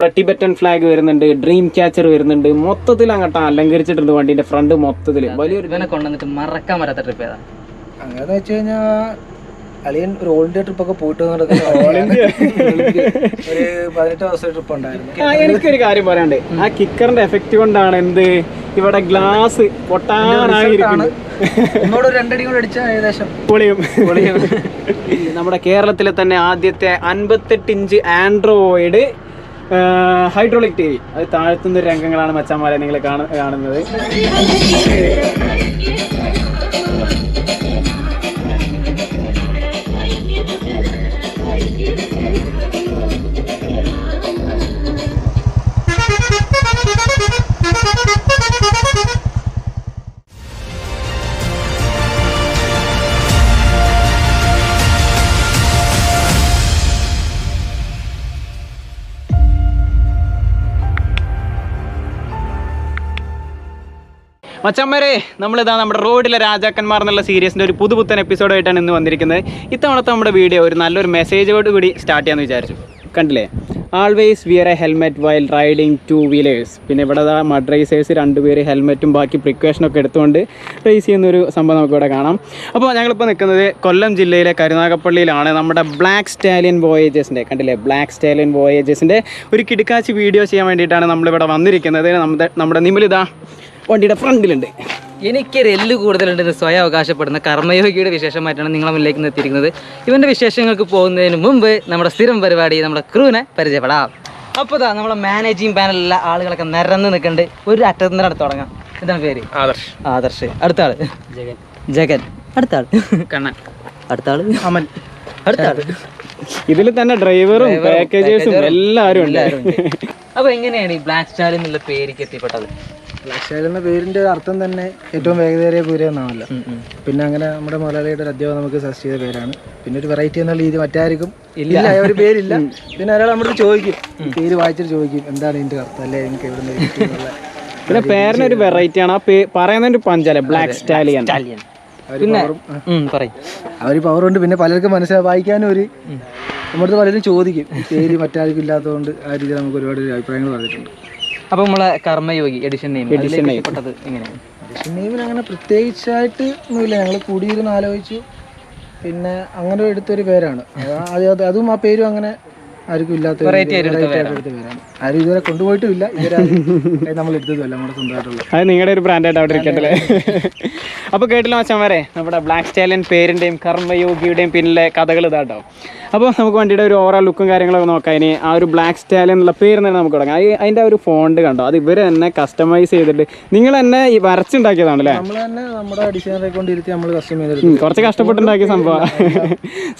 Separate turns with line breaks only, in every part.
Tibetan flag വരുന്നുണ്ട് dream catcher വരുന്നുണ്ട്. മൊത്തത്തിൽ അങ്ങോട്ട് അലങ്കരിച്ചിട്ടുണ്ട് വണ്ടിന്റെ ഫ്രണ്ട് മൊത്തത്തിൽ. വലിയൊരു
ഇവനെ കൊണ്ടുവന്നിട്ട് മറക്കാൻ പറ്റാത്ത ട്രിപ്പ് ഏതാ?
അങ്ങനെ വെച്ച് കഴിഞ്ഞാ അളിയൻ ഒരു ഓൾ ഇന്ത്യ ട്രിപ്പ് ഒക്കെ പോയിട്ട് വന്നിട്ട് ഒരു പതിനെട്ട് ട്രിപ്പ് ഉണ്ടായിരുന്നു.
ആ, എനിക്കൊരു കാര്യം പറയാണ്ട് ആ കിക്കറിന്റെ എഫക്റ്റ് കൊണ്ടാണ് എന്ത്? ഇവിടെ ഗ്ലാസ് പൊട്ടാനായിരിക്കും
ഒന്നോട് ഒരു രണ്ടടി കൂടെ അടിച്ചാൽ ഏകദേശം.
പൊളിയും. നമ്മുടെ കേരളത്തിലെ തന്നെ ആദ്യത്തെ അൻപത്തെട്ട് inch Android hydraulic T V. അത് താഴ്ത്തുന്ന രംഗങ്ങളാണ് മച്ചന്മാരെ നിങ്ങൾ കാണ- കാണുന്നത്. മച്ചന്മാരെ നമ്മളിതാ നമ്മുടെ റോഡിലെ രാജാക്കന്മാർ എന്നുള്ള സീരീസിന്റെ ഒരു പുതുപുത്തൻ എപ്പിസോഡായിട്ടാണ് ഇന്ന് വന്നിരിക്കുന്നത്. ഇത്തവണത്തെ നമ്മുടെ വീഡിയോ ഒരു നല്ലൊരു മെസ്സേജോട് കൂടി സ്റ്റാർട്ട് ചെയ്യാമെന്ന് വിചാരിച്ചു. കണ്ടില്ലേ? Always wear a helmet while riding two wheelers പിന്നെ ഇവിടെ മഡ് റേസേഴ്സ് രണ്ടുപേര് ഹെൽമെറ്റും ബാക്കി പ്രിക്കോഷനൊക്കെ എടുത്തുകൊണ്ട് റേസ് ചെയ്യുന്നൊരു സംഭവം നമുക്കിവിടെ കാണാം. അപ്പോൾ ഞങ്ങളിപ്പോൾ നിൽക്കുന്നത് കൊല്ലം ജില്ലയിലെ കരുനാഗപ്പള്ളിയിലാണ്. നമ്മുടെ ബ്ലാക്ക് സ്റ്റാലിയൻ വോയേജസിന്റെ കണ്ടില്ലേ? ബ്ലാക്ക് സ്റ്റാലിയൻ വോയേജസിന്റെ ഒരു കിടുക്കാച്ചി വീഡിയോ ചെയ്യാൻ വേണ്ടിയിട്ടാണ് നമ്മളിവിടെ വന്നിരിക്കുന്നത്. നമ്മുടെ നമ്മുടെ നിമിലിതാ വണ്ടിയുടെ ഫ്രണ്ടിലുണ്ട്.
എനിക്കൊരു എല്ല് കൂടുതലുണ്ടെന്ന് സ്വയം അവകാശപ്പെടുന്ന കർമ്മയോഗിയുടെ വിശേഷമായിട്ടാണ് നിങ്ങളെ മുന്നിലേക്ക് എത്തിയിരിക്കുന്നത് ഇവന്റെ വിശേഷങ്ങൾക്ക് പോകുന്നതിന് മുമ്പ് നമ്മുടെ സ്ഥിരം പരിപാടി നമ്മുടെ ക്രൂവിനെ പരിചയപ്പെടാം. അപ്പോൾ ഇതാ നമ്മളെ മാനേജിങ് പാനലിലെ ആളുകളൊക്കെ നിരന്ന് നിൽക്കുന്നുണ്ട്. ഒരു അറ്റത്തിന് അടുത്ത് തുടങ്ങാം. എന്താണ് പേര്?
ആദർശ്.
ആദർശ്. അടുത്ത ആൾ? ജഗൻ. ജഗൻ. അടുത്ത ആൾ?
കണ്ണൻ.
അടുത്ത ആൾ? അമൽ. അടുത്ത ആൾ?
ഇതിൽ തന്നെ ഡ്രൈവറും പാക്കേജേഴ്സും എല്ലാവരും ഉണ്ട്.
അപ്പൊ എങ്ങനെയാണ് ഈ ബ്ലാക്ക് സ്റ്റാർ എന്നുള്ള പേരിക്ക് എത്തിപ്പെട്ടത്?
ലക്ഷാൽ എന്ന പേരിന്റെ അർത്ഥം തന്നെ ഏറ്റവും വേഗതയേറിയ കുതിര എന്നാണല്ലോ. പിന്നെ അങ്ങനെ നമ്മുടെ മുതലാളിയുടെ ഒരു അധ്യാപകം നമുക്ക് സജസ്റ്റ് ചെയ്ത പേരാണ്. പിന്നെ ഒരു വെറൈറ്റി എന്നുള്ള രീതി മറ്റാർക്കും ഇല്ല. ഒരു പേരില്ല. പിന്നെ ഒരാൾ നമ്മുടെ ചോദിക്കും പേര് വായിച്ചിട്ട് ചോദിക്കും എന്താണ് ഇതിന്റെ അർത്ഥം അല്ലെ? എനിക്ക് എവിടെ നിന്ന്
പിന്നെ പേരിനൊരു വെറൈറ്റി ആണ്. ആ പേ ഒരു പഞ്ചാല ബ്ലാക്ക് സ്റ്റാലിയൻ
പിന്നെ
അവർ പവർ ഉണ്ട് പിന്നെ പലർക്കും മനസ്സിലായി വായിക്കാനും ഒരു നമ്മുടെ പലരും ചോദിക്കും പേര് മറ്റാർക്കും ഇല്ലാത്തതുകൊണ്ട് ആ രീതിയിൽ നമുക്ക് ഒരുപാട് അഭിപ്രായങ്ങൾ പറഞ്ഞിട്ടുണ്ട്.
അപ്പൊ നമ്മളെ കർമ്മയോഗി എഡിഷൻ നെയിം എത്തിപ്പെട്ടത് എങ്ങനെയാണ്?
നെയ്മിന് അങ്ങനെ പ്രത്യേകിച്ചായിട്ട് ഒന്നുമില്ല. ഞങ്ങൾ കൂടിയിരുന്ന് ആലോചിച്ചു. പിന്നെ അങ്ങനെ എടുത്തൊരു പേരാണ്. അതും ആ പേരും അങ്ങനെ ആർക്കും ഇല്ലാത്ത ആരും ഇതുവരെ കൊണ്ടുപോയിട്ടും ഇല്ല. ഇതുവരെ നമ്മൾ എടുത്തതുമല്ല നമ്മുടെ സ്വന്തമായിട്ടുള്ള.
അത് നിങ്ങളുടെ ഒരു ബ്രാൻഡായിട്ട് അവിടെ ഇരിക്കട്ടല്ലേ അപ്പോൾ കേട്ടില്ല മച്ചാൻ വരെ നമ്മുടെ ബ്ലാക്ക് സ്റ്റാലിയൻ പേരിന്റെയും കർമ്മയോഗിയുടെയും പിന്നിലെ കഥകൾ ഇതാട്ടോ അപ്പോൾ നമുക്ക് വണ്ടിയുടെ ഒരു ഓവറോൾ ലുക്കും കാര്യങ്ങളൊക്കെ നോക്കാം. ഇനി ആ ഒരു ബ്ലാക്ക് സ്റ്റാലിയൻ എന്നുള്ള പേര് തന്നെ നമുക്ക് തുടങ്ങാം. അത് അതിന്റെ ഒരു ഫോണ്ട് കണ്ടോ? അത് ഇവർ തന്നെ കസ്റ്റമൈസ് ചെയ്തിട്ട് നിങ്ങൾ തന്നെ ഈ വരച്ചുണ്ടാക്കിയതാണല്ലേ
നമ്മൾ തന്നെ നമ്മുടെ ഡിസൈനറെ കൊണ്ടിരുത്തി നമ്മൾ കസ്റ്റം ചെയ്തെടുത്തു
കുറച്ച് കഷ്ടപ്പെട്ടുണ്ടാക്കിയ സംഭവം.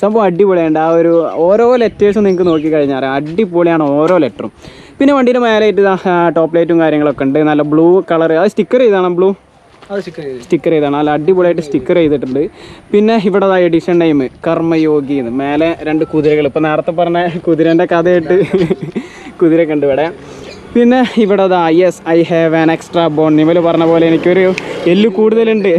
സംഭവം അടിപൊളിയുണ്ട് ആ ഒരു ഓരോ ലെറ്റേഴ്സും നിങ്ങൾക്ക് നോക്കിക്കഴിഞ്ഞാൽ അറിയാം അടിപൊളിയാണ് ഓരോ ലെറ്ററും. പിന്നെ വണ്ടിയുടെ മേലായിട്ട് ടോപ്പ് ലൈറ്റും കാര്യങ്ങളൊക്കെ ഉണ്ട്. നല്ല ബ്ലൂ കളർ അത് സ്റ്റിക്കർ ചെയ്താണ് ബ്ലൂ സ്റ്റിക്കർ ചെയ്താണ്. നല്ല അടിപൊളിയായിട്ട് സ്റ്റിക്കർ ചെയ്തിട്ടുണ്ട്. പിന്നെ ഇവിടെ എഡിഷൻ ടൈം കർമ്മയോഗി എന്ന്. മേലെ രണ്ട് കുതിരകൾ. ഇപ്പം നേരത്തെ പറഞ്ഞ കുതിരേന്റെ കഥയായിട്ട് കുതിരയൊക്കെ ഉണ്ട് ഇവിടെ. പിന്നെ ഇവിടെ ദാ yes I have an extra bone Nimal പറഞ്ഞ പോലെ എനിക്കൊരു എല്ല് കൂടുതലുണ്ട്.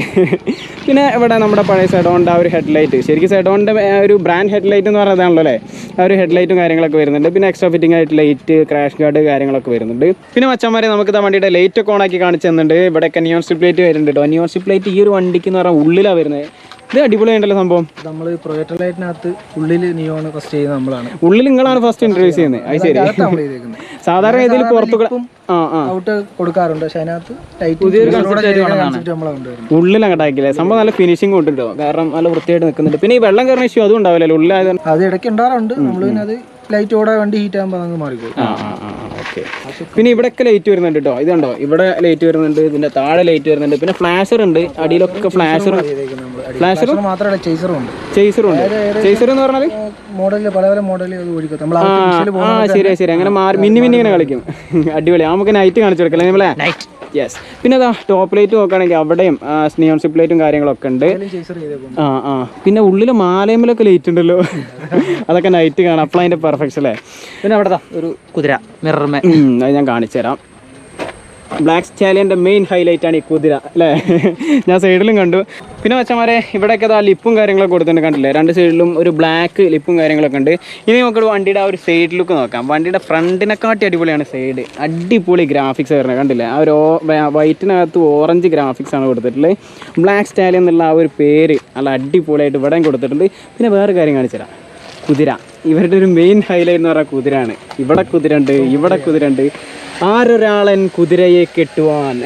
പിന്നെ ഇവിടെ നമ്മുടെ പഴയ സെഡോണിന്റെ ആ ഒരു ഹെഡ്ലൈറ്റ് ശരിക്കും സെഡോണിന്റെ ഒരു ബ്രാൻഡ് ഹെഡ്ലൈറ്റ് എന്ന് പറയുന്നതാണല്ലോ അല്ലേ? ആ ഒരു ഹെഡ്ലൈറ്റും കാര്യങ്ങളൊക്കെ വരുന്നുണ്ട്. പിന്നെ എക്സ്ട്രാ ഫിറ്റിംഗ് ആയിട്ട് ലൈറ്റ് ക്രാഷ് ഗാർഡ് കാര്യങ്ങളൊക്കെ വരുന്നുണ്ട്. പിന്നെ മച്ചന്മാരെ നമുക്ക് ഇതാ വണ്ടിയുടെ ലൈറ്റ് ഒക്കെ ഓണാക്കി കാണിച്ചു തന്നിട്ടുണ്ട്. ഇവിടെയൊക്കെ നിയോൺ സ്ട്രിപ്പ് ലൈറ്റ് വരുന്നുണ്ട് കേട്ടോ നിയോൺ സ്ട്രിപ്പ് ലൈറ്റ് ഈ ഒരു വണ്ടിക്ക് എന്ന് പറഞ്ഞാൽ ഉള്ളിലാണ് വരുന്നത്. ഇത് അടിപൊളിയുണ്ടല്ലോ സംഭവം?
നമ്മൾ പ്രൊജക്ടർ ലൈറ്റിനകത്ത് ഉള്ളിൽ നിയോൺ ഫസ്റ്റ് ചെയ്യുന്നത് നമ്മളാണ്.
ഉള്ളിൽ നിങ്ങളാണ് ഫസ്റ്റ് ഇൻട്രൊഡ്യൂസ് ചെയ്യുന്നത്. അത് ശരി. സാധാരണ ഇതിൽ പുറത്തു
ഔട്ട് കൊടുക്കാറുണ്ട്. പക്ഷെ അതിനകത്ത് കൊണ്ടുവരുന്നത്
ഉള്ളിൽ അങ്ങോട്ട് ആക്കില്ലേ സംഭവം നല്ല ഫിനിഷിംഗ് കൊണ്ടിട്ടോ കാരണം നല്ല വൃത്തിയായിട്ട് നിൽക്കുന്നുണ്ട് പിന്നെ ഈ വെള്ളം കയറുന്ന ഇഷ്യൂ അതും ഉണ്ടാവില്ല ഉള്ളിലായത്
അത് ഇടയ്ക്ക് ഉണ്ടാറുണ്ട് നമ്മൾ പിന്നെ അത് ലൈറ്റ് ഓടെ വണ്ടി ഹീറ്റ് ആകുമ്പോൾ അങ്ങ്
ആ പിന്നെ ഇവിടെയൊക്കെ ലൈറ്റ് വരുന്നുണ്ട് കേട്ടോ ഇതുണ്ടോ ഇവിടെ ലൈറ്റ് വരുന്നുണ്ട്. ഇതിന്റെ താഴെ ലൈറ്റ് വരുന്നുണ്ട്. പിന്നെ ഫ്ലാഷർ ഉണ്ട്. അടിയിലൊക്കെ ഫ്ലാഷർ ഫ്ലാഷർ
മാത്രമല്ല ചേസറും ഉണ്ട്.
ചേസറും ഉണ്ട്. ചേസർ എന്ന് പറഞ്ഞാൽ
മോഡലിൽ പല പല മോഡലിൽ ഓടിക്കും. നമ്മൾ
ആ ശരി ശരി അങ്ങനെ മാറി മിന്നി മിന്നി ഇങ്ങനെ കളിക്കും. അടിപൊളി. ആ നമുക്ക് നൈറ്റ് കാണിച്ചു കൊടുക്കല്ലേ നമ്മളെ? യെസ് പിന്നെ അതാ ടോപ്പ് ലൈറ്റ് നോക്കുകയാണെങ്കിൽ അവിടെയും നിയോൺ സിപ്പ് ലൈറ്റും കാര്യങ്ങളൊക്കെ ഉണ്ട്. ആ ആ. പിന്നെ ഉള്ളിൽ മാലയമ്മലൊക്കെ ലൈറ്റ് ഉണ്ടല്ലോ. അതൊക്കെ നൈറ്റ് കാണാം. അപ്പോൾ അതിന്റെ പെർഫെക്ഷൻ അല്ലേ?
പിന്നെ അവിടെ ഒരു കുതിര മിറർമേ
അത് ഞാൻ കാണിച്ചു തരാം ബ്ലാക്ക് സ്റ്റാലിയന്റെ മെയിൻ ഹൈലൈറ്റ് ആണ് ഈ കുതിര അല്ലേ? ഞാൻ സൈഡിലും കണ്ടു. പിന്നെ വെച്ചമാരെ ഇവിടെയൊക്കെ ആ ലിപ്പും കാര്യങ്ങളൊക്കെ കൊടുത്തിട്ടുണ്ട് കണ്ടില്ലേ? രണ്ട് സൈഡിലും ഒരു ബ്ലാക്ക് ലിപ്പും കാര്യങ്ങളൊക്കെ ഉണ്ട്. ഇനി നമുക്ക് വണ്ടിയുടെ ആ ഒരു സൈഡ് ലുക്ക് നോക്കാം. വണ്ടിയുടെ ഫ്രണ്ടിനെക്കാട്ടി അടിപൊളിയാണ് സൈഡ് അടിപൊളി ഗ്രാഫിക്സ് വരുന്നത് കണ്ടില്ലേ? ആ ഒരു വൈറ്റിനകത്ത് ഓറഞ്ച് ഗ്രാഫിക്സ് ആണ് കൊടുത്തിട്ടുള്ളത്. ബ്ലാക്ക് സ്റ്റാലിയൻ എന്നുള്ള ആ ഒരു പേര് നല്ല അടിപൊളിയായിട്ട് ഇവിടെയും കൊടുത്തിട്ടുണ്ട്. പിന്നെ വേറെ കാര്യം കാണിച്ചു തരാം. കുതിര. ഇവരുടെ ഒരു മെയിൻ ഹൈലൈറ്റ് എന്ന് പറയുന്നത് കുതിരയാണ്. ഇവിടെ കുതിര ഉണ്ട് ഇവിടെ കുതിര ഉണ്ട് ആരൊരാളൻ കുതിരയെ കെട്ടുവാൻ?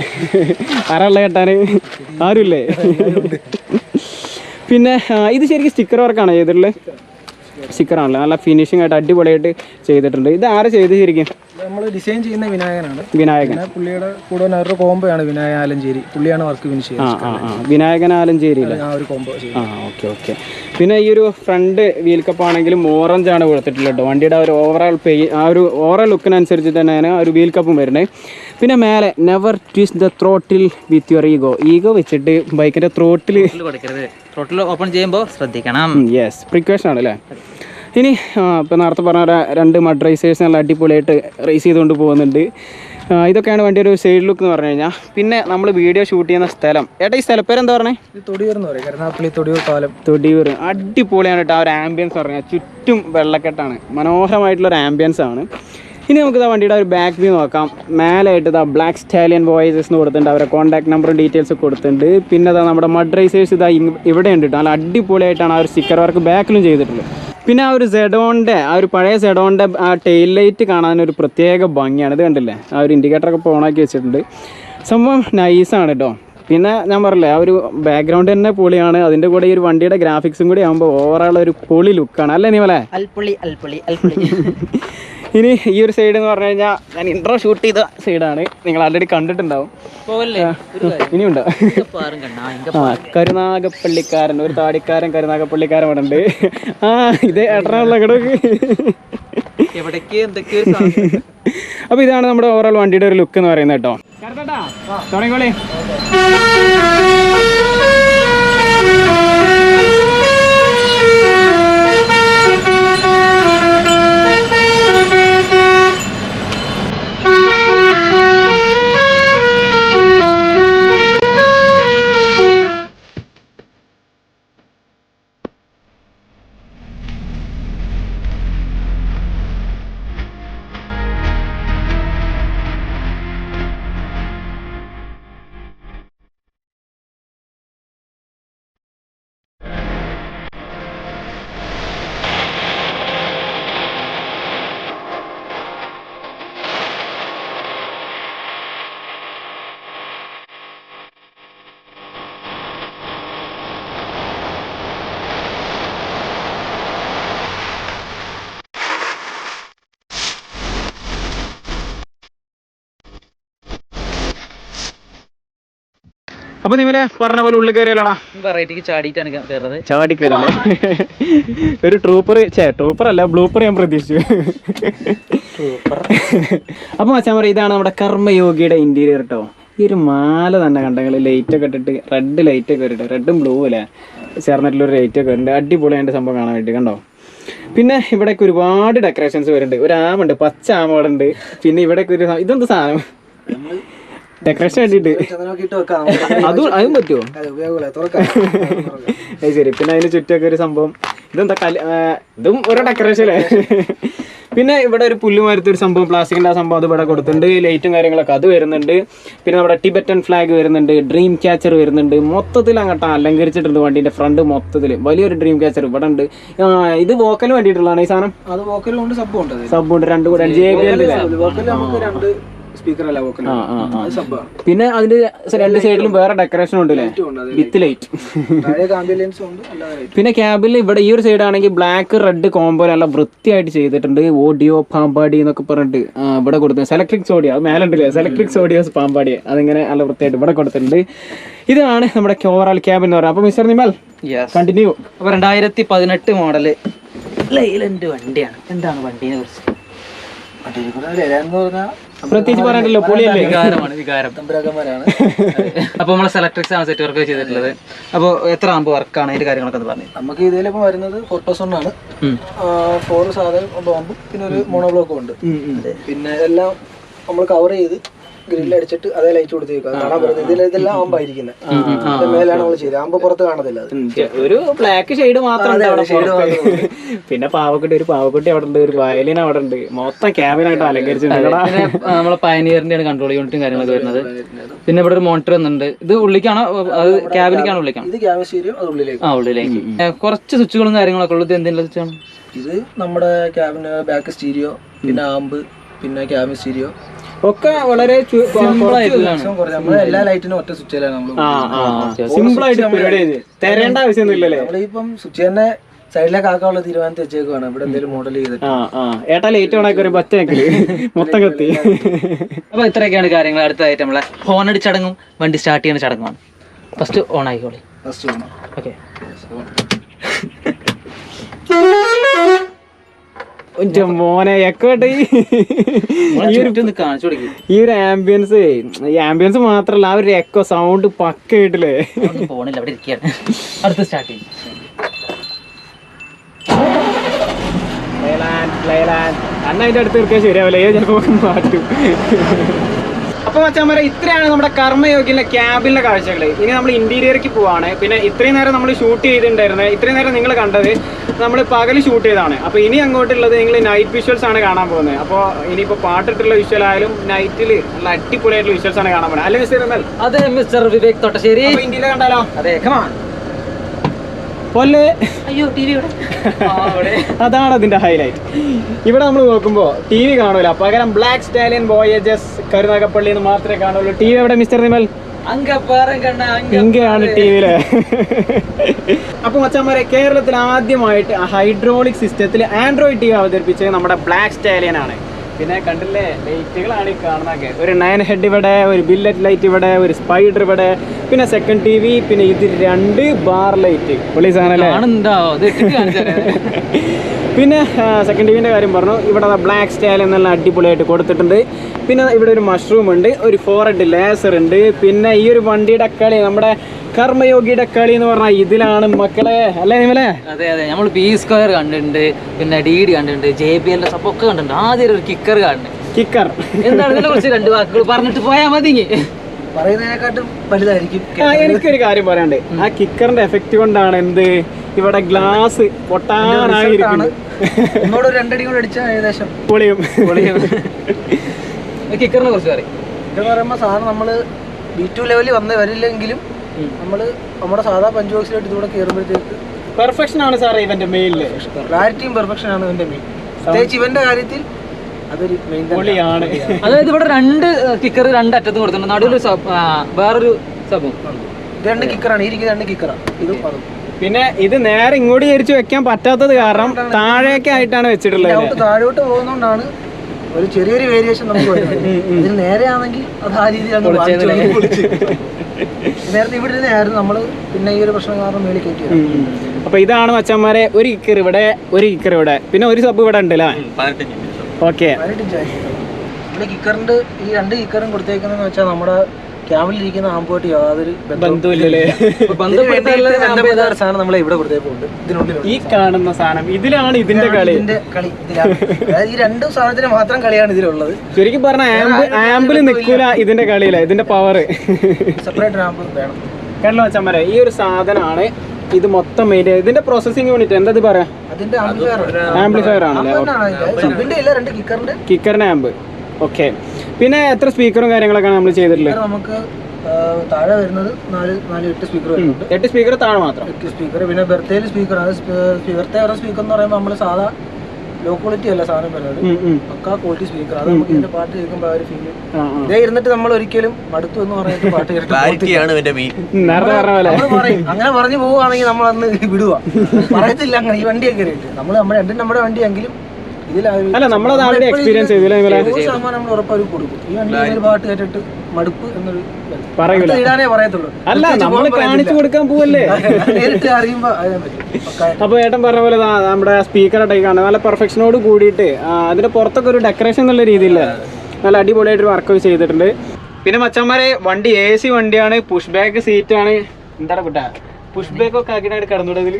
ആരാളെ കെട്ടാന്? ആരുമില്ലേ പിന്നെ ഇത് ശരിക്കും സ്റ്റിക്കർ വർക്കാണ് ചെയ്തിട്ടുള്ളത്? സ്റ്റിക്കറാണല്ലോ നല്ല ഫിനിഷിംഗ് ആയിട്ട് അടിപൊളിയായിട്ട് ചെയ്തിട്ടുണ്ട്. ഇത് ആരാ ചെയ്ത് ശരിക്കും?
നമ്മൾ ഡിസൈൻ ചെയ്യുന്ന വിനായകനാണ്.
വിനായകൻ.
പുള്ളിയുടെ കൂടെ അവരുടെ കോംബോയാണ് വിനായക ആലഞ്ചേരി. പുള്ളിയാണ് വർക്ക് ഫിനിഷ് ചെയ്യുന്നത്
വിനായകൻ ആലഞ്ചേരിയിലെ
ആ ഒരു കോംബോ
ആ ഓക്കെ ഓക്കെ പിന്നെ ഈ ഒരു ഫ്രണ്ട് വീൽ കപ്പ് ആണെങ്കിലും ഓറഞ്ച് ആണ് കൊടുത്തിട്ടുള്ളത് കേട്ടോ വണ്ടിയുടെ ആ ഒരു ഓവറോൾ പേ ആ ഒരു ഓവറോൾ ലുക്കിനനുസരിച്ച് തന്നെയാണ് ആ ഒരു വീൽ കപ്പും വരുന്നത് പിന്നെ മേലെ never twist the throttle with your ego ego വെച്ചിട്ട് ബൈക്കിന്റെ ത്രോട്ടിൽ
ത്രോട്ടിൽ കൊടുക്കരുത്. ത്രോട്ടിൽ ഓപ്പൺ ചെയ്യുമ്പോൾ ശ്രദ്ധിക്കണം.
യെസ് പ്രിക്വേഷൻ ആണ് അല്ലേ ഇനി ഇപ്പോൾ നേരത്തെ പറഞ്ഞ രണ്ട് മഡ് റൈസേഴ്സ് നല്ല അടിപൊളിയായിട്ട് റേസ് ചെയ്തുകൊണ്ട് പോകുന്നുണ്ട്. ഇതൊക്കെയാണ് വണ്ടിയുടെ ഒരു സൈഡ് ലുക്ക് എന്ന് പറഞ്ഞു കഴിഞ്ഞാൽ. പിന്നെ നമ്മൾ വീഡിയോ ഷൂട്ട് ചെയ്യുന്ന സ്ഥലം. ഏട്ടാ ഈ സ്ഥലപ്പേര് എന്താ
പറഞ്ഞത് തൊടിയൂർ എന്ന് പറയും. കരുനാപ്പള്ളി തൊടിയൂർ പാലം.
തൊടിയൂർ. അടിപൊളിയാണ് കേട്ടോ ആ ഒരു ആംബിയൻസ് പറഞ്ഞാൽ ചുറ്റും വെള്ളക്കെട്ടാണ്. മനോഹരമായിട്ടുള്ളൊരു ആംബിയൻസ് ആണ്. ഇനി നമുക്ക് ഇതാ വണ്ടിയുടെ ഒരു ബാക്ക് വ്യൂ നോക്കാം. മേലായിട്ട് ഇതാ ബ്ലാക്ക് സ്റ്റാലിയൻ വോയിസസ് എന്ന് കൊടുത്തിട്ടുണ്ട്. അവരെ കോൺടാക്ട് നമ്പറും ഡീറ്റെയിൽസ് കൊടുത്തിട്ടുണ്ട്. പിന്നെ ഇതാ നമ്മുടെ മഡ് റൈസേഴ്സ് ഇതാ ഇവിടെ ഉണ്ട് കേട്ടോ. നല്ല അടിപൊളിയായിട്ടാണ് ആ ഒരു സ്റ്റിക്കർ വർക്ക് ബാക്കിലും ചെയ്തിട്ടുള്ളത്. പിന്നെ ആ ഒരു സെഡോണിന്റെ ആ ഒരു പഴയ സെഡോണിന്റെ ആ ടെയിൽ ലൈറ്റ് കാണാൻ ഒരു പ്രത്യേക ഭംഗിയാണ്. ഇത് കണ്ടില്ലേ? ആ ഒരു ഇൻഡിക്കേറ്ററൊക്കെ ഇപ്പോൾ ഓണാക്കി വെച്ചിട്ടുണ്ട്. സംഭവം നൈസാണ് കേട്ടോ പിന്നെ ഞാൻ പറഞ്ഞില്ലേ ആ ഒരു ബാക്ക്ഗ്രൗണ്ട് തന്നെ പൊളിയാണ്. അതിന്റെ കൂടെ ഈ ഒരു വണ്ടിയുടെ ഗ്രാഫിക്സും കൂടി ആകുമ്പോൾ ഓവറോൾ ഒരു പൊളി ലുക്കാണ് അല്ലേ നീ പോലെ
അൽപൊളി അൽപൊളി അൽപ്പുളി.
ഇനി ഈ ഒരു സൈഡ് എന്ന് പറഞ്ഞു കഴിഞ്ഞാൽ ഞാൻ ഇൻട്രോ ഷൂട്ട് ചെയ്ത സൈഡാണ് നിങ്ങൾ ആൾറെഡി കണ്ടിട്ടുണ്ടാവും. ഇനിയുണ്ടോ. ആ കരുനാഗപ്പള്ളിക്കാരൻ ഒരു താടിക്കാരൻ കരുനാഗപ്പള്ളിക്കാരൻ ഇവിടെ ഉണ്ട്. ആ ഇത് ഏട്ടനുള്ള കിടക്ക് അപ്പൊ ഇതാണ് നമ്മുടെ ഓവറോൾ വണ്ടിയുടെ ഒരു ലുക്ക് എന്ന് പറയുന്നത് കേട്ടോ. തുടങ്ങിക്കോളേ. അപ്പോൾ നിങ്ങളെ പറഞ്ഞ പോലെ ഉള്ളിൽ കയറിയാലാണ്?
വെറൈറ്റിക്ക് ചാടിയിട്ടാണ് കയറുന്നത്.
ചാടിക്കരല്ലേ ഒരു ട്രൂപ്പർ ചേ ട്രൂപ്പർ അല്ല ബ്ലൂപ്പർ ഞാൻ പ്രതീക്ഷിച്ചു. അപ്പൊ മച്ചാൻ പറയും ഇതാണ് നമ്മുടെ കർമ്മയോഗിയുടെ ഇന്റീരിയർ കേട്ടോ ഈ ഒരു മാല തന്നെ കണ്ടെങ്കിൽ ലൈറ്റ് ഒക്കെ ഇട്ടിട്ട് റെഡ് ലൈറ്റ് ഒക്കെ ഇട്ടിട്ട് റെഡും ബ്ലൂ അല്ലേ? ചേർന്നിട്ടുള്ള ഒരു ലൈറ്റ് ഒക്കെ വരുന്നുണ്ട് അടിപൊളിയായിട്ട് സംഭവം കാണാൻ വേണ്ടി കണ്ടോ? പിന്നെ ഇവിടേക്ക് ഒരുപാട് ഡെക്കറേഷൻസ് വരുന്നുണ്ട്. ഒരു ആമുണ്ട് പച്ച ആമ ഇവിടെ ഉണ്ട് പിന്നെ ഇവിടേക്ക് ഒരു ഇതെന്ത് സാധനം? ഡെക്കറേഷൻ
വെക്കാം
അതും അതും പറ്റുമോ
അത്
ശരി. പിന്നെ അതിന് ചുറ്റൊക്കെ ഒരു സംഭവം. ഇതെന്താ കൽ ഇതും ഒരു ഡെക്കറേഷൻ അല്ലേ? പിന്നെ ഇവിടെ ഒരു പുല്ലുമാരത്തെ ഒരു സംഭവം. പ്ലാസ്റ്റിക്കിന്റെ ആ സംഭവം അത് ഇവിടെ കൊടുത്തിട്ടുണ്ട്. ലൈറ്റും കാര്യങ്ങളൊക്കെ അത് വരുന്നുണ്ട്. പിന്നെ നമ്മുടെ ടിബറ്റൻ ഫ്ലാഗ് വരുന്നുണ്ട്. ഡ്രീം ക്യാച്ചർ വരുന്നുണ്ട്. മൊത്തത്തിൽ അങ്ങോട്ട് അലങ്കരിച്ചിട്ടുണ്ട് വണ്ടീന്റെ ഫ്രണ്ട് മൊത്തത്തിൽ വലിയൊരു ഡ്രീം ക്യാച്ചർ ഇവിടെ ഉണ്ട്. ഇത് വോക്കൽ വേണ്ടിയിട്ടുള്ളതാണ് ഈ സാധനം?
അത് വോക്കലും ഉണ്ട് സബ്ബും ഉണ്ട്
സബ് ഉണ്ട്. രണ്ടും കൂടെ. J B L
vocal speaker അല്ല
പിന്നെ അതിന്റെ രണ്ട് സൈഡിലും വേറെ ഡെക്കറേഷൻ ഉണ്ട് അല്ലേ വിത്ത് ലൈറ്റ്. പിന്നെ ക്യാബിൽ ഇവിടെ ഈ ഒരു സൈഡ് ആണെങ്കിൽ ബ്ലാക്ക് റെഡ് കോംബോ നല്ല വൃത്തിയായിട്ട് ചെയ്തിട്ടുണ്ട്. ഓഡിയോ പാമ്പാടി എന്നൊക്കെ പറഞ്ഞിട്ട് ഇവിടെ കൊടുത്തു. സെലക്ട്രിക് സോഡിയോ അത് മേലെ ഉണ്ടല്ലേ സെലക്ട്രിക് സോഡിയോസ് പാമ്പാടി. അതിങ്ങനെ നല്ല വൃത്തിയായിട്ട് ഇവിടെ കൊടുത്തിട്ടുണ്ട്. ഇതാണ് നമ്മുടെ ഓവറാൾ ക്യാബ് എന്ന് പറയുന്നത്. അപ്പൊ മിസ്റ്റർ നിമൽ
യെസ്
കണ്ടിന്യൂ
അപ്പൊ രണ്ടായിരത്തി പതിനെട്ട് മോഡൽ ലൈലന്റ് വണ്ടിയാണ്. എന്താണ് വണ്ടിയെ കുറിച്ച്?
എന്ന് പറഞ്ഞാൽ
പ്രത്യേകിച്ച് പറഞ്ഞിട്ടില്ല പൊളിയല്ലേ?
വികാരമാണ് വികാരം.
തമ്പുരാക്കന്മാരാണ്
അപ്പൊ നമ്മളെ സെലക്ട്രിക്സ് ആണ് സെറ്റ് വർക്ക് ചെയ്തിട്ടുള്ളത്. അപ്പോൾ എത്ര ആകുമ്പോൾ വർക്കാണ് അതിന്റെ കാര്യങ്ങളൊക്കെ ഒന്ന് പറഞ്ഞു
നമുക്ക് ഇതിലിപ്പോൾ വരുന്നത് ഫോട്ടോസോൺ ആണ്. ഫോർ സാധനം ബോംബും പിന്നെ ഒരു മോണോ ബ്ലോക്കും ഉണ്ട്. പിന്നെ എല്ലാം നമ്മൾ കവർ ചെയ്ത് ഗ്രില്ല് അടിച്ചിട്ട് അതേ ലൈറ്റ് കൊടുത്തേക്കും കാണാൻ പറ്റുന്നത് ഇതിൽ ഇതെല്ലാം ആമ്പായിരിക്കുന്നത് മേലാണ് നമ്മൾ ചെയ്തത്. ആമ്പ് പുറത്ത് കാണത്തില്ല അത്.
ഒരു ബ്ലാക്ക് ഷെയ്ഡ് മാത്രം ഉണ്ട്. അവിടെ പിന്നെ പാവക്കുട്ടി ഒരു പാവക്കുട്ടി അവിടെ ഉണ്ട് ഒരു വയലിൻ അവിടെ ഉണ്ട്. മൊത്തം ക്യാബിനായിട്ട് അലങ്കരിച്ചിട്ടുണ്ട്.
നമ്മളെ പയനിയറിന്റെ ആണ് കൺട്രോൾ യൂണിറ്റും കാര്യങ്ങളൊക്കെ വരുന്നത്. പിന്നെ ഇവിടെ ഒരു മോണിറ്റർ വന്നിട്ടുണ്ട്. ഇത് ഉള്ളിക്കാണോ? അത് ക്യാബിലേക്കാണോ ഉള്ളിക്കാണോ?
ഇത് അത് ഉള്ളിലേക്ക്.
ആ ഉള്ളിലേക്ക്. കുറച്ച് സ്വിച്ചുകളും കാര്യങ്ങളൊക്കെ ഉള്ളത് എന്തെങ്കിലും സ്വിച്ചാണ്?
ഇത് നമ്മുടെ ക്യാബിന് ബാക്ക് സ്റ്റീരിയോ പിന്നെ ആമ്പ് പിന്നെ ക്യാബിൻ സ്റ്റീരിയോ
ഒക്കെ വളരെ
എല്ലാ ലൈറ്റിനും ഒറ്റ സ്വിച്ചിലാണ് നമ്മൾ
സിമ്പിൾ ആയിട്ട് പരിപാടി തരേണ്ട ആവശ്യമൊന്നുമില്ലല്ലേ?
നമ്മളിപ്പം സ്വിച്ച് തന്നെ സൈഡിലേക്ക് ആക്കാനുള്ള തീരുമാനത്തിൽ വെച്ചേക്കുവാണ്. ഇവിടെ എന്തെങ്കിലും മോഡൽ ചെയ്തിട്ട്.
ഏട്ടാ ലേറ്റ് ഓണാക്കി ഒരു മൊത്തം കത്തി.
അപ്പൊ ഇത്രയൊക്കെയാണ് കാര്യങ്ങൾ. അടുത്തതായിട്ട് നമ്മളെ ഹോൺ അടിച്ചടങ്ങും വണ്ടി സ്റ്റാർട്ട് ചെയ്യുന്ന ചടങ്ങുമാണ്. ഫസ്റ്റ് ഓൺ ആയിക്കോളി.
ഫസ്റ്റ് ഓൺ
ഓക്കെ
മോനെ എക്കോട്ടെ. ഈ ഒരു ആംബിയൻസ് ഈ ആംബിയൻസ് മാത്രല്ല ആ ഒരു എക്കോ സൗണ്ട് പക്ക ആയിട്ടില്ലേ
ഒന്നും അവിടെ ഇരിക്കുകയാണ് അടുത്ത് സ്റ്റാർട്ട് ചെയ്യും.
അന്ന അതിന്റെ അടുത്ത് തീർക്കാൻ ശരിയാവില്ല. ഏ ചിലപ്പോ മാറ്റും? അപ്പൊ മച്ചാമാരെ ഇത്രയാണ് നമ്മുടെ കർമ്മയോഗിന്റെ ക്യാബിന്റെ കാഴ്ചകൾ ഇനി നമ്മൾ ഇന്റീരിയർക്ക് പോവാണ്. പിന്നെ ഇത്രയും നേരം നമ്മൾ ഷൂട്ട് ചെയ്തിട്ടുണ്ടായിരുന്നത് ഇത്രയും നേരം നിങ്ങൾ കണ്ടത് നമ്മൾ പകൽ ഷൂട്ട് ചെയ്താണ് അപ്പോൾ ഇനി അങ്ങോട്ടുള്ളത് നിങ്ങൾ നൈറ്റ് വിഷ്വൽസ് ആണ് കാണാൻ പോകുന്നത് അപ്പോൾ ഇനിയിപ്പോൾ പാട്ടിട്ടുള്ള വിഷ്വൽ ആയാലും നൈറ്റിൽ നല്ല അടിപൊളിയായിട്ടുള്ള വിഷ്വൽസ് ആണ് കാണാൻ പോകുന്നത് അല്ലേ മിസ്റ്റർ
അതെ മിസ്റ്റർ വിവേക് തൊട്ടശ്ശേരി.
ഇന്ത്യയിലെ കണ്ടാലോ?
അതെ കമാൺ
പോലെ.
അയ്യോ ടി വി ഇവിടെ.
അതാണ് അതിന്റെ ഹൈലൈറ്റ് ഇവിടെ നമ്മൾ നോക്കുമ്പോൾ ടി വി കാണൂല. പകരം ബ്ലാക്ക് സ്റ്റാലിയൻ ബോയേജസ് കരുനാഗപ്പള്ളി എന്ന് മാത്രമേ കാണുള്ളൂ. ടി വി എവിടെ മിസ്റ്റർ നിമൽ? ഇങ്ങനെയാണ് ടി വിയിൽ. അപ്പൊ മച്ചാമാരെ കേരളത്തിൽ ആദ്യമായിട്ട് ഹൈഡ്രോളിക് സിസ്റ്റത്തിൽ ആൻഡ്രോയിഡ് ടി വി അവതരിപ്പിച്ചത് നമ്മുടെ ബ്ലാക്ക് സ്റ്റാലിയൻ ആണ്. പിന്നെ കണ്ടില്ലേ ലൈറ്റുകളാണ് ഈ കാണുന്നതൊക്കെ. ഒരു നയൻ ഹെഡ് ഇവിടെ ഒരു ബില്ലറ്റ് ലൈറ്റ് ഇവിടെ ഒരു സ്പൈഡർ ഇവിടെ പിന്നെ സെക്കൻഡ് ടി വി പിന്നെ ഇത് രണ്ട് ബാർ ലൈറ്റ്. പൊളി സാധനം പിന്നെ സെക്കൻഡ് ടിവിന്റെ കാര്യം പറഞ്ഞു. ഇവിടെ ബ്ലാക്ക് സ്റ്റൈൽ എന്നുള്ള അടിപൊളിയായിട്ട് കൊടുത്തിട്ടുണ്ട്. പിന്നെ ഇവിടെ ഒരു മഷ്റൂം ഉണ്ട് ഒരു ഫോർ ഹെഡ് ലേസർ ഉണ്ട്. പിന്നെ ഈ ഒരു വണ്ടിയുടെ കളി നമ്മുടെ കർമ്മയോഗിയുടെ കളി എന്ന് പറഞ്ഞാൽ ഇതിലാണ് മക്കളെ. അല്ലേ നിമലെ?
അതെ അതെ. നമ്മൾ ബി സ്ക്വയർ കണ്ടിട്ടുണ്ട് പിന്നെ ഡി ഡി കണ്ടിട്ടുണ്ട് ജെ ബി എൽ ഒക്കെ കണ്ടിട്ടുണ്ട്. ആദ്യം ഒരു കിക്കർ കാണുന്നത്
കിക്കർ
എന്താണ്? ഇതിനെ കുറിച്ച് രണ്ട് വാക്കുകൾ പറഞ്ഞിട്ട് പോയാൽ മതി.
പറയുന്നതിനെക്കാട്ടും വലുതായിരിക്കും.
എനിക്കൊരു കാര്യം പറയാണ്ട് ആ കിക്കറിന്റെ എഫക്റ്റ് കൊണ്ടാണ് എന്ത് ഇവിടെ ഗ്ലാസ് പൊട്ടാനായിരിക്കും
ഒന്നോട് ഒരു രണ്ടടി കൂടെ അടിച്ചാൽ ഏകദേശം.
പൊളിയും.
കിക്കറിനെ കുറിച്ച് പറയും.
ഇതെന്ന് പറയുമ്പോൾ സാധാരണ നമ്മൾ ബി ടു ലെവലിൽ വന്ന് വരില്ലെങ്കിലും നമ്മൾ നമ്മുടെ സാധാ പഞ്ച് ബോക്സിലോട്ട് ഇതുകൂടെ കയറുമ്പോഴത്തേക്ക്
പെർഫെക്ഷൻ ആണ് സാർ ഇവന്റെ മെയിലിൽ
ക്ലാരിറ്റിയും പെർഫെക്ഷൻ ആണ് ഇവന്റെ മെയിൻ പ്രത്യേകിച്ച് ഇവന്റെ കാര്യത്തിൽ അതൊരു മെയിൻ
പൊളിയാണ്.
അതായത് ഇവിടെ രണ്ട് കിക്കർ രണ്ട് അറ്റത്തും കൊടുത്തിട്ടുണ്ട്. നടുവിൽ വേറൊരു സബും.
രണ്ട് കിക്കറാണ് ഈ ഇരിക്കുന്ന രണ്ട് കിക്കറാണ് ഇതും അതും.
പിന്നെ ഇത് നേരെ ഇങ്ങോട്ട് ചരിച്ച് വെക്കാൻ പറ്റാത്തത് കാരണം താഴേക്ക് ആയിട്ടാണ് വെച്ചിട്ടുള്ളത്
താഴോട്ട് പോകുന്നോണ്ടാണ് ഒരു ചെറിയൊരു വേരിയേഷൻ നമുക്ക് ഇതിന് നേരെയാണെങ്കിൽ അത് ആ രീതിയിലാണ്. നേരത്തെ ഇവിടെ ഇരുന്നായിരുന്നു നമ്മൾ പിന്നെ ഈ ഒരു പ്രശ്നം കാരണം മേളിൽ കയറ്റി.
അപ്പൊ ഇതാണ് മച്ചന്മാരെ ഒരു ഇക്കർ ഇവിടെ ഒരു ഇക്കർ ഇവിടെ. പിന്നെ ഒരു സബ് ഇവിടെ ഉണ്ട് അല്ലേ? ഓക്കെ.
ഇവിടെ കിക്കറിന്റെ ഈ രണ്ട് കിക്കറും കൊടുത്തേക്കുന്നതെന്ന് വെച്ചാൽ നമ്മുടെ ക്യാമിലിരിക്കുന്ന ആമ്പുമായിട്ട് യാതൊരു ഒരു സാധനം നമ്മളെ ഇവിടെ കൊടുത്തേക്കുണ്ട് ഇതിനുള്ളിൽ
ഈ കാണുന്ന സാധനം ഇതിലാണ് ഇതിന്റെ കളി.
ഇതിന്റെ കളി. ഇതിലാണ്. ഈ രണ്ട് സാധനത്തിന് മാത്രം കളിയാണ് ഇതിലുള്ളത്.
ശരിക്കും പറഞ്ഞ ആമ്പിൾ ആമ്പിൽ നിൽക്കൂല ഇതിന്റെ കളിയില്ല. ഇതിന്റെ പവർ
സെപ്പറേറ്റ് ആമ്പ് വേണം.
കേട്ടോ അച്ഛന്മാരെ ഈ ഒരു സാധനമാണ് ഇത് മൊത്തം മെയിൻ ഇതിന്റെ പ്രോസസിങ് യൂണിറ്റ് എന്താ ഇത് പറയാ?
ആംപ്ലിഫയർ
ആണല്ലേ?
കിക്കറിന്റെ
കിക്കറിന്റെ ആമ്പ് ഓക്കെ പിന്നെ എത്ര സ്പീക്കറും കാര്യങ്ങളൊക്കെ നമ്മൾ ചെയ്തിട്ടുള്ളത്?
നമുക്ക് താഴെ വരുന്നത് നാല് നാല് എട്ട് സ്പീക്കർ വരുന്നുണ്ട്.
എട്ട് സ്പീക്കർ താഴെ മാത്രം.
എട്ട് സ്പീക്കർ പിന്നെ ബെർത്തയിൽ സ്പീക്കർ അത് ബെർത്തേ ഓരോ സ്പീക്കർ എന്ന് പറയുമ്പോൾ നമ്മൾ സാധാ ലോ ക്വാളിറ്റി അല്ല സാധനം വരുന്നത്. പക്കാ ക്വാളിറ്റി സ്പീക്കർ അത് നമുക്ക് ഇതിന്റെ പാട്ട് കേൾക്കുമ്പോൾ ആ ഒരു ഫീൽ. ഇതേ ഇരുന്നിട്ട് നമ്മൾ ഒരിക്കലും മടുത്തു എന്ന് പറഞ്ഞിട്ട് പാട്ട് കേൾക്കും അങ്ങനെ പറഞ്ഞു പോവുകയാണെങ്കിൽ നമ്മൾ അന്ന് വിടുക പറയത്തില്ല അങ്ങനെ ഈ വണ്ടിയൊക്കെ നമ്മൾ നമ്മുടെ രണ്ടും നമ്മുടെ വണ്ടിയെങ്കിലും
അല്ല നമ്മളത് ആൾറെഡി എക്സ്പീരിയൻസ് ചെയ്തു
ശതമാനം നമ്മൾ ഉറപ്പായി കൊടുക്കും. ഈ വണ്ടി ഒരു പാട്ട് കേട്ടിട്ട് മടുപ്പ് എന്നൊരു ഇതല്ല.
പറയൂല.
ഇടാനേ പറയത്തുള്ളൂ.
അല്ല നമ്മൾ കാണിച്ചു കൊടുക്കാൻ പോവല്ലേ?
പറയത്തില്ല. നേരിട്ട് അറിയുമ്പോ അതിനെ പറ്റും.
അപ്പൊ ഏട്ടൻ പറഞ്ഞ പോലെ നമ്മുടെ സ്പീക്കർ ടൈക്കാണ് നല്ല പെർഫെക്ഷനോട് കൂടിയിട്ട് അതിന്റെ പുറത്തൊക്കെ ഒരു ഡെക്കറേഷൻ എന്നുള്ള രീതിയിൽ നല്ല അടിപൊളിയായിട്ട് വർക്ക് ചെയ്തിട്ടുണ്ട്. പിന്നെ മച്ചന്മാരെ വണ്ടി എ സി വണ്ടിയാണ് പുഷ് ബാക്ക് സീറ്റ് ആണ് എന്താണ് കുട്ടാ? പുഷ് ബാക്ക് ഒക്കെ ആക്കിയിട്ട് കിടന്നൂടെ
ഇതിൽ?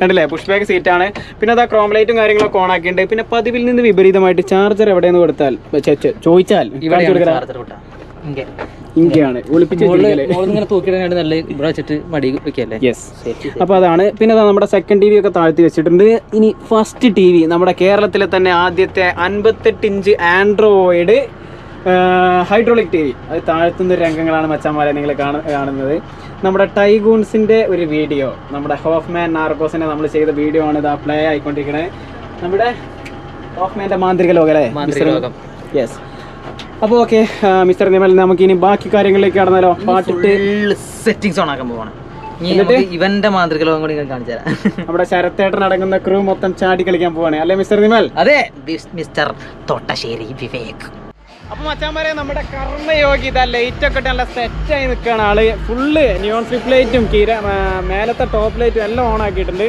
കണ്ടില്ലേ? പുഷ് ബാക്ക് സീറ്റാണ് പിന്നെ അതാ ക്രോം ലൈറ്റും കാര്യങ്ങളൊക്കെ ഓൺ ആക്കിയിട്ടുണ്ട്. പിന്നെ പതിവിൽ നിന്ന് വിപരീതമായിട്ട് ചാർജർ എവിടെയെന്ന് കൊടുത്താൽ ചെ- ചെ- ചോദിച്ചാൽ
അപ്പൊ
ഇങ്ങനെയാണ് അതാണ്. പിന്നെ നമ്മുടെ സെക്കൻഡ് ടി വി ഒക്കെ താഴ്ത്തി വെച്ചിട്ടുണ്ട്. ഇനി ഫസ്റ്റ് ടി വി നമ്മുടെ കേരളത്തിലെ തന്നെ ആദ്യത്തെ അൻപത്തെട്ട് inch Android hydraulic T V. അത് താഴ്ത്തുന്ന രംഗങ്ങളാണ് മച്ചന്മാരെ നിങ്ങൾ കാണുന്നത്. നമ്മുടെ ടൈഗൂൺസിന്റെ ഒരു വീഡിയോ നമ്മുടെ ഹോഫ്മാൻ നാർക്കോസിനെ നമ്മൾ ചെയ്ത വീഡിയോ ആണ് ഇത് പ്ലേ ആയിക്കൊണ്ടിരിക്കുന്നത് നമ്മുടെ ഹോഫ്മാന്റെ മാന്ത്രിക ലോകം അല്ലേ
മാന്ത്രിക ലോകം.
യെസ് അപ്പോൾ ഓക്കെ മിസ്റ്റർ നിമൽ നമുക്ക് ഇനി ബാക്കി കാര്യങ്ങളിലേക്ക് കടന്നാലോ? പാട്ടിട്ട്
സെറ്റിങ്സ് ഓൺ ആക്കാൻ പോവാണ്. ഇവന്റെ മാന്ത്രിക ലോകം കൂടി കാണിച്ചു തരാം.
നമ്മുടെ ശരത്തേട്ടൻ അടങ്ങുന്ന ക്രൂ മൊത്തം ചാടി കളിക്കാൻ പോവാണ്. അല്ലേ മിസ്റ്റർ നിമൽ?
അതെ മിസ്റ്റർ തൊട്ടശ്ശേരി വിവേക്.
അപ്പൊ മച്ചാന്മാരെ നമ്മുടെ കർമ്മയോഗി ഇതാ ലൈറ്റ് ഒക്കെ നല്ല സെറ്റായി നിൽക്കുകയാണ് ആൾ ഫുള്ള് നിയോൺ സ്ട്രിപ്പ് ലൈറ്റും കീര മേലത്തെ ടോപ്പ് ലൈറ്റും എല്ലാം ഓൺ ആക്കിയിട്ടുണ്ട്.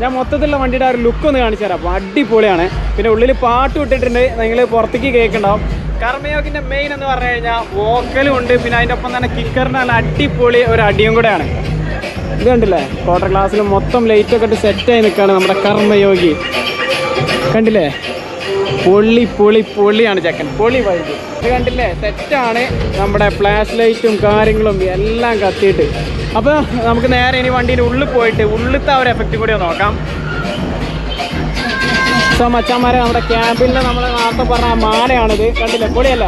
ഞാൻ മൊത്തത്തിലുള്ള വണ്ടിയുടെ ആ ഒരു ലുക്ക് ഒന്ന് കാണിച്ചു തരാം. അപ്പോൾ അടിപൊളിയാണ്. പിന്നെ ഉള്ളിൽ പാട്ട് വിട്ടിട്ടുണ്ട്. നിങ്ങൾ പുറത്തേക്ക് കേൾക്കുന്നുണ്ടാവും കർമ്മയോഗിന്റെ മെയിൻ എന്ന് പറഞ്ഞു കഴിഞ്ഞാൽ വോക്കലും ഉണ്ട്. പിന്നെ അതിന്റെ ഒപ്പം തന്നെ കിക്കറിന്റെ നല്ല അടിപൊളി ഒരു അടിയും കൂടെയാണ്. ഇത് കണ്ടില്ലേ? ക്വാർട്ടർ ക്ലാസ്സിൽ മൊത്തം ലൈറ്റൊക്കെ ഇട്ട് സെറ്റായി നിൽക്കുകയാണ് നമ്മുടെ കർമ്മയോഗി. കണ്ടില്ലേ? പൊള്ളി പൊളി പൊളിയാണ് ചെക്കൻ. പൊളി വൈബ് ഇത് കണ്ടില്ലേ? സെറ്റാണ് നമ്മുടെ ഫ്ലാഷ് ലൈറ്റും കാര്യങ്ങളും എല്ലാം കത്തിയിട്ട്. അപ്പോൾ നമുക്ക് നേരെ ഇനി വണ്ടീന്റെ ഉള്ളിൽ പോയിട്ട് ഉള്ളിലത്തെ ആ ഒരു എഫക്റ്റ് കൂടി നോക്കാം. സോ മച്ചാന്മാരെ നമ്മുടെ ക്യാമ്പിന്റെ നമ്മൾ നേരത്തെ പറഞ്ഞ മാലയാണിത്. കണ്ടില്ലേ? പൊളിയല്ല?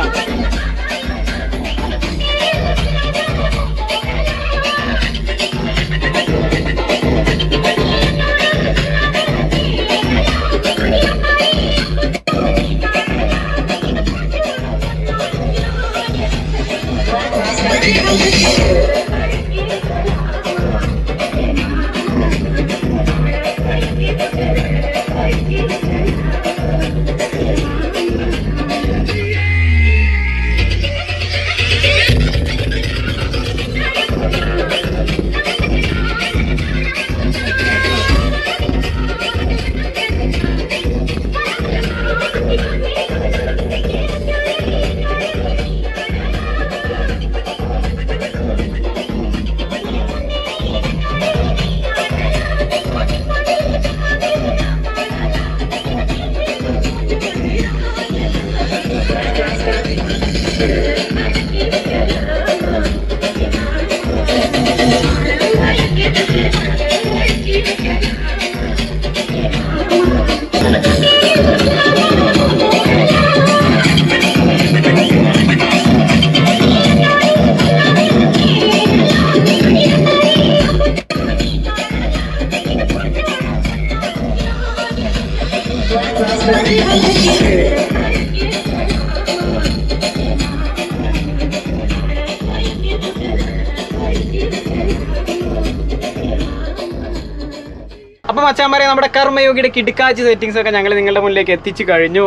അപ്പോൾ അച്ഛാമാരെ നമ്മുടെ കർമ്മയോഗിയുടെ കിടുക്കാച്ചി സെറ്റിങ്സ് ഒക്കെ ഞങ്ങൾ നിങ്ങളുടെ മുന്നിലേക്ക് എത്തിച്ചു കഴിഞ്ഞു.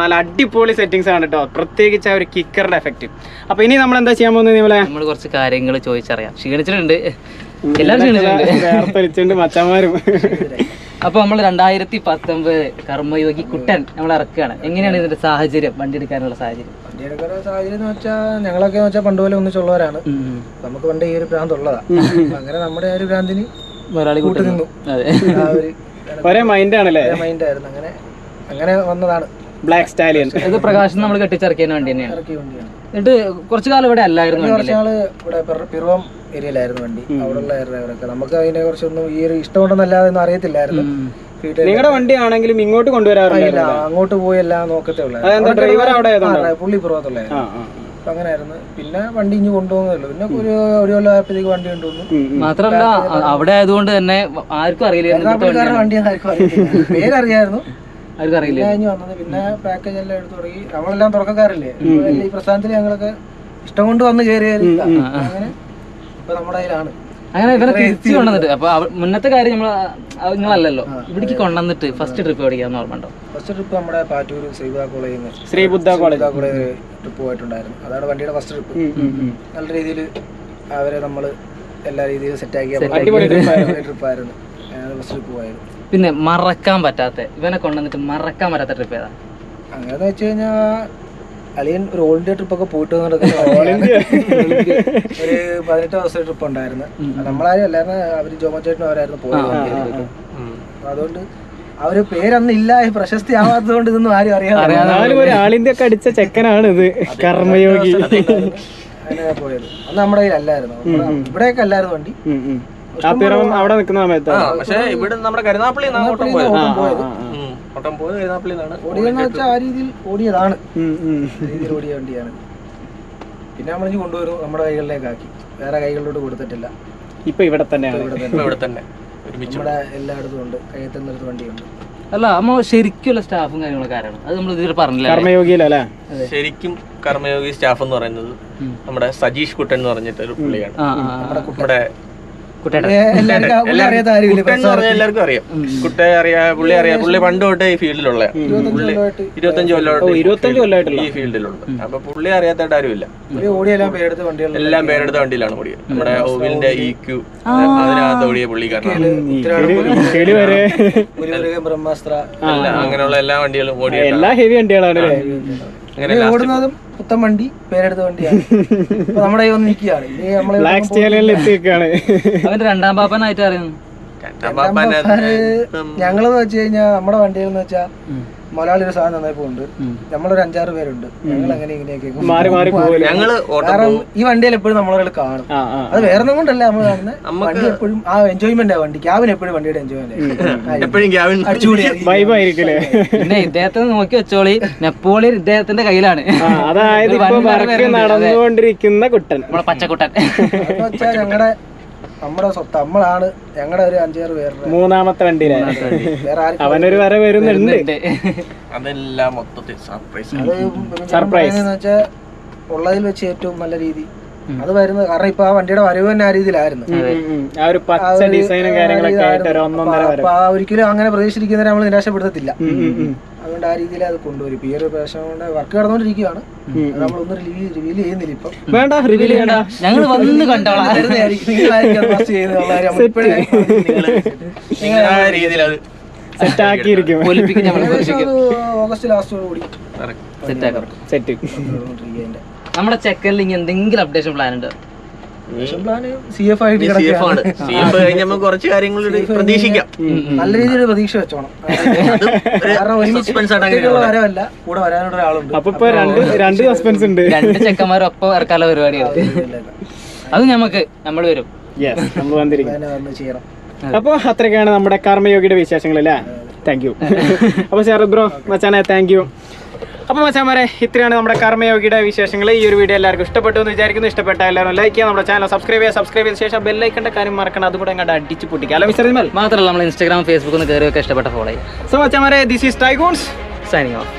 നല്ല അടിപൊളി സെറ്റിങ്സ് ആണ് കേട്ടോ പ്രത്യേകിച്ച് ആ ഒരു കിക്കറുടെ എഫക്റ്റ് അപ്പോൾ ഇനി നമ്മൾ എന്താ ചെയ്യാൻ പോകുന്നത് നിങ്ങളെ?
നമ്മൾ കുറച്ച് കാര്യങ്ങൾ ചോദിച്ചറിയാം. ക്ഷീണിച്ചിട്ടുണ്ട്. എല്ലാവരും
മച്ചാന്മാരും
അപ്പൊ നമ്മൾ രണ്ടായിരത്തി പത്തൊമ്പത് കർമ്മയോഗി കുട്ടൻ നമ്മൾ ഇറക്കുകയാണ്. എങ്ങനെയാണ് ഇതിന്റെ സാഹചര്യം? വണ്ടി എടുക്കാനുള്ള സാഹചര്യം?
വണ്ടി എടുക്കാനുള്ള സാഹചര്യം എന്ന് വെച്ചാൽ ഞങ്ങളൊക്കെ എന്ന് വെച്ചാൽ പണ്ട് പോലെ ഒന്നിച്ചുള്ളവരാണ്. നമുക്ക് പണ്ട് ഈ ഒരു ഭ്രാന്ത് ഉള്ളതാണ് അങ്ങനെ നമ്മുടെ ആ ഒരു ഭ്രാന്തിന്
ഒരാളി
കൂട്ട് നിന്നു.
അതെ.
ഒരേ
മൈൻഡ് ആണല്ലേ
മൈൻഡ് ആയിരുന്നു അങ്ങനെ അങ്ങനെ വന്നതാണ്.
ബ്ലാക്ക് സ്റ്റാലിയൻ
ഇത് പ്രകാശം നമ്മൾ കെട്ടിച്ചിറക്കിയതിന് വണ്ടി തന്നെയാണ് എന്നിട്ട് കുറച്ചു കാലം ഇവിടെ അല്ലായിരുന്നു
കുറച്ച് നാൾ ഇവിടെ പിറവം ഏരിയയിലായിരുന്നു വണ്ടി. അവിടെ ഉള്ള ഡ്രൈവറൊക്കെ നമുക്ക് അതിനെ കുറിച്ചൊന്നും ഈ ഒരു ഇഷ്ടമുണ്ടെന്നല്ലാതെ ഒന്നും അറിയത്തില്ലായിരുന്നു.
നിങ്ങളുടെ വണ്ടി ആണെങ്കിലും ഇങ്ങോട്ട് കൊണ്ടുവരാറില്ല
അങ്ങോട്ട് പോയി എല്ലാം നോക്കത്തേ? ഉള്ളൂ പുള്ളി പുറത്തുള്ള
ആ ആ.
അപ്പൊ അങ്ങനെയായിരുന്നു. പിന്നെ വണ്ടി ഇഞ്ഞു കൊണ്ടുപോകുന്നല്ലോ പിന്നെ ഒരു ഒരു കൊല്ലം ആയപ്പോഴത്തേക്ക് വണ്ടി കൊണ്ടുവന്നു.
മാത്രല്ല അവിടെ ആയതുകൊണ്ട് തന്നെ ആർക്കും അറിയില്ല
വണ്ടി ആർക്കും അറിയില്ല. പേരറിയായിരുന്നു.
ആർക്കും അറിയില്ല.
പിന്നെ കഴിഞ്ഞ് വന്നത്. പിന്നെ പാക്കേജ് എല്ലാം എടുത്തു തുടങ്ങി. നമ്മളെല്ലാം തുറക്കക്കാരല്ലേ? ഈ പ്രസ്ഥാനത്തിൽ ഞങ്ങളൊക്കെ ഇഷ്ടം കൊണ്ട് വന്ന് കയറിയാൽ അങ്ങനെ ഇപ്പൊ നമ്മുടെ കയ്യിലാണ്.
അങ്ങനെ ഇവനെ തിരിച്ചു കൊണ്ടുവന്നിട്ട്. അപ്പൊ മുന്നത്തെ കാര്യം നമ്മൾ നിങ്ങളല്ലല്ലോ. ഇവിടേക്ക് കൊണ്ടുവന്നിട്ട് ഫസ്റ്റ് ട്രിപ്പ് പഠിക്കാന്ന് ഓർമ്മയുണ്ടോ?
ഫസ്റ്റ് ട്രിപ്പ് നമ്മുടെ പാറ്റൂർ ശ്രീബുദ്ധ കോളേജിൽ നിന്ന്.
Sree Buddha college.
College trip പോയിട്ടുണ്ടായിരുന്നു. അതാണ് വണ്ടിയുടെ ഫസ്റ്റ് ട്രിപ്പ്. നല്ല രീതിയിൽ അവരെ നമ്മൾ എല്ലാ രീതിയിലും
സെറ്റാക്കിയ
ട്രിപ്പായിരുന്നു ഫസ്റ്റ് ട്രിപ്പ് പോയത്.
പിന്നെ മറക്കാൻ പറ്റാത്ത ഇവനെ കൊണ്ടുവന്നിട്ട് മറക്കാൻ പറ്റാത്ത ട്രിപ്പ് ഏതാ?
അങ്ങനെ വെച്ച് കഴിഞ്ഞാൽ അളിയൻ ഒരു ഓൾ ഇന്ത്യ ട്രിപ്പ് ഒക്കെ പോയിട്ട് നടക്കുന്ന ഒരു പതിനെട്ട് ദിവസം ട്രിപ്പ് ഉണ്ടായിരുന്നു. നമ്മളാരും അല്ലായിരുന്നു അവർ ജോമോ ചേട്ടനും അവരായിരുന്നു പോയത് അതുകൊണ്ട് ആ ഒരു പേരന്ന് ഇല്ല പ്രശസ്തി ആവാത്തത് കൊണ്ട് ഇതൊന്നും ആരും അറിയാതെ
ആളിന്റെ ഒക്കെ അടിച്ച ചെക്കനാണ് ഇത് കർമ്മയോഗി.
അങ്ങനെ പോയത്. അന്ന് നമ്മുടെ കയ്യിൽ അല്ലായിരുന്നു ഇവിടെയൊക്കെ അല്ലായിരുന്നു വണ്ടി.
അവിടെ നിൽക്കുന്ന സമയത്താണ്
പക്ഷെ ഇവിടെ നമ്മുടെ കരുനാപ്പള്ളി ഓട്ടം പോയത്. ഓട്ടം പോയത്. കരുനാപ്പള്ളി
ഓടിയെന്ന് വെച്ചാൽ ആ രീതിയിൽ ഓടിയതാണ്. രീതിയിൽ ഓടിയ വണ്ടിയാണ്. പിന്നെ നമ്മളിഞ്ഞ് കൊണ്ടുവരും നമ്മുടെ കൈകളിലേക്കാക്കി വേറെ കൈകളിലോട്ട് കൊടുത്തിട്ടില്ല.
ഇപ്പൊ ഇവിടെ തന്നെയാണ്.
ഇവിടെ തന്നെ.
നമ്മുടെ എല്ലായിടത്തും ഉണ്ട്. കയ്യെത്തുന്നിടത്ത് വണ്ടിയുണ്ട്.
അല്ല നമ്മൾ ശരിക്കുള്ള സ്റ്റാഫും കാര്യങ്ങളൊക്കെ ആരാണ്? അത് നമ്മൾ ഇതുവരെ പറഞ്ഞില്ല
കർമ്മയോഗിയിലല്ലേ
ശരിക്കും കർമ്മയോഗി സ്റ്റാഫ് എന്ന് പറയുന്നത് നമ്മുടെ സജീഷ് കുട്ടൻ എന്ന് പറഞ്ഞിട്ട് ഒരു പുള്ളിയാണ്.
ആ ആ, ആ.
നമ്മുടെ
എല്ലാവർക്കും
അറിയാം. കുട്ടെ അറിയാ പുള്ളി അറിയാം. പുള്ളി പണ്ട് തൊട്ട് ഈ ഫീൽഡിലുള്ള പുള്ളി ഇരുപത്തഞ്ച് കൊല്ലമായിട്ട്. ഈ ഫീൽഡിലുണ്ട്. അപ്പൊ പുള്ളി അറിയാത്തായിട്ട് ആരുമില്ല. എല്ലാം പേരെടുത്ത വണ്ടിയിലാണ് ഓടിയത് നമ്മുടെ ഓവിലിന്റെ ഇ ക്യു അതിനകത്ത് ഓടിയ പുള്ളിക്കാരനാണ് അങ്ങനെയുള്ള എല്ലാ വണ്ടികളും ഓടിയ
എല്ലാ ഹെവി വണ്ടികളാണ്
അങ്ങനെ
ഓടുന്നതും പുത്തൻ വണ്ടി പേരെടുത്ത വണ്ടിയാണ്. ഇപ്പൊ നമ്മുടെ വന്ന് നിൽക്കുകയാണ്. ഇനി നമ്മളെ
അവന്റെ രണ്ടാം പാപ്പനായിട്ട് അറിയുന്നു.
രണ്ടാം പാപ്പാനെ
ഞങ്ങളെന്ന് വെച്ച് കഴിഞ്ഞാൽ നമ്മുടെ വണ്ടികൾ എന്ന് വെച്ചാൽ മലയാളി ഒരു സാധനം നന്നായി പോകുന്നുണ്ട്. നമ്മളൊരു അഞ്ചാറ് പേരുണ്ട്. ഞങ്ങൾ അങ്ങനെ ഇങ്ങനെയൊക്കെ
മാറി മാറി പോകൽ
ഞങ്ങൾ ഓട്ടം
കാരണം ഈ വണ്ടിയിൽ എപ്പോഴും നമ്മളൊരാൾ കാണും. അത് വേറെ കൊണ്ടല്ലേ നമ്മൾ കാണുന്നത് വണ്ടി എപ്പോഴും ആ എൻജോയ്മെന്റ് ആ വണ്ടി. ക്യാബിന് എപ്പോഴും വണ്ടിയുടെ എൻജോയ്മെന്റ്
എപ്പോഴും ക്യാബിൻ
പിന്നെ ഇദ്ദേഹത്തെ നോക്കി വെച്ചോളി. നെപ്പോളിയൻ ഇദ്ദേഹത്തിന്റെ കയ്യിലാണ്.
അതായത് വർക്ക് നടന്നുകൊണ്ടിരിക്കുന്ന കുട്ടൻ.
നമ്മളെ പച്ചക്കുട്ടൻ.
ഞങ്ങളുടെ നമ്മുടെ സ്വത്ത് നമ്മളാണ് ഞങ്ങളുടെ ഒരു അഞ്ചാറ് പേരുടെ
മൂന്നാമത്തെ വണ്ടിയിലെ.
വേറെ ആരും
അവനൊരു വര വരുന്നുണ്ട്.
അതെല്ലാം മൊത്തത്തിൽ സർപ്രൈസ്
സർപ്രൈസ് വെച്ചാൽ ഉള്ളതിൽ വെച്ച് ഏറ്റവും നല്ല രീതി. അത് വരുന്നത് കാരണം ഇപ്പൊ ആ വണ്ടിയുടെ വരവ് തന്നെ ആ രീതിയിലായിരുന്നു.
ഉം, ഉം, ഉം. ആ ഒരു പച്ച ഡിസൈനും കാര്യങ്ങളൊക്കെ ആയിട്ട് ഒരു ഒന്നൊന്നര വര
അപ്പൊ ആ ഒരിക്കലും അങ്ങനെ പ്രതീക്ഷിച്ചിരിക്കുന്നവരെ നമ്മൾ നിരാശപ്പെടുത്തത്തില്ല. അതുകൊണ്ട് ആ രീതിയിൽ അത് കൊണ്ടുവരും. ഇപ്പൊ ഈ ഒരു പ്രശ്നം കൊണ്ട് വർക്ക് കടന്നുകൊണ്ടിരിക്കുകയാണ് നമ്മളൊന്നും റിവീൽ ചെയ്യുന്നില്ല ഇപ്പൊ.
വേണ്ട റിവീൽ ചെയ്യണ്ട.
ഞങ്ങൾ വന്ന് കണ്ടോളാം.
ഓഗസ്റ്റ് ലാസ്റ്റോട് കൂടി.
സെറ്റ് ആക്കാം.
സെറ്റ്.
നമ്മുടെ ചെക്കനിൽ ഇനി എന്തെങ്കിലും അപ്ഡേഷൻ പ്ലാൻ ഉണ്ട്?
കുറച്ച് കാര്യങ്ങൾ പ്രതീക്ഷിക്കാം.
നല്ല രീതിയിൽ പ്രതീക്ഷ വെച്ചോണം. കൂടെ വരാനുള്ള ഒരാളുണ്ട്
അപ്പൊ രണ്ട് രണ്ട് സസ്പെൻസ് ഉണ്ട്.
രണ്ട് ചെക്കന്മാരും ഒപ്പം ഇറക്കാനുള്ള പരിപാടിയാണ്. അത് നമുക്ക് നമ്മൾ വരും.
യെസ് നമ്മൾ വന്നിരിക്കും. അപ്പോൾ അത്രയൊക്കെയാണ് നമ്മുടെ കർമ്മയോഗിയുടെ വിശേഷങ്ങൾ അല്ലേ? താങ്ക് യു അപ്പൊ ശരത് ബ്രോ മച്ചാനെ താങ്ക് യു അപ്പോൾ മച്ചാമാരെ ഇത്രയാണ് നമ്മുടെ കർമ്മയോഗിയുടെ വിശേഷങ്ങൾ ഈ ഒരു വീഡിയോ എല്ലാവർക്കും ഇഷ്ടപ്പെട്ടു എന്ന് വിചാരിക്കുന്നു. ഇഷ്ടപ്പെട്ട എല്ലാവരും ലൈക്ക് ചെയ്യുക. നമ്മുടെ ചാനൽ സബ്സ്ക്രൈബ് ചെയ്യുക. സബ്സ്ക്രൈബ് ചെയ്ത ശേഷം ബെല്ലൈക്കേണ്ട കാര്യം മറക്കണം അതുകൂടെ അങ്ങോട്ട് അടിച്ച് പൊട്ടിക്കുക. അല്ല മിസ്റ്റർ നിമൽ
മാത്രമല്ല നമ്മൾ ഇൻസ്റ്റാഗ്രാം ഫേസ്ബുക്ക് ഒന്ന് കയറി ഒക്കെ ഇഷ്ടപ്പെട്ട ഫോളോ ചെയ്യാം
സോ മച്ചാമാരെ this is Tygons
signing off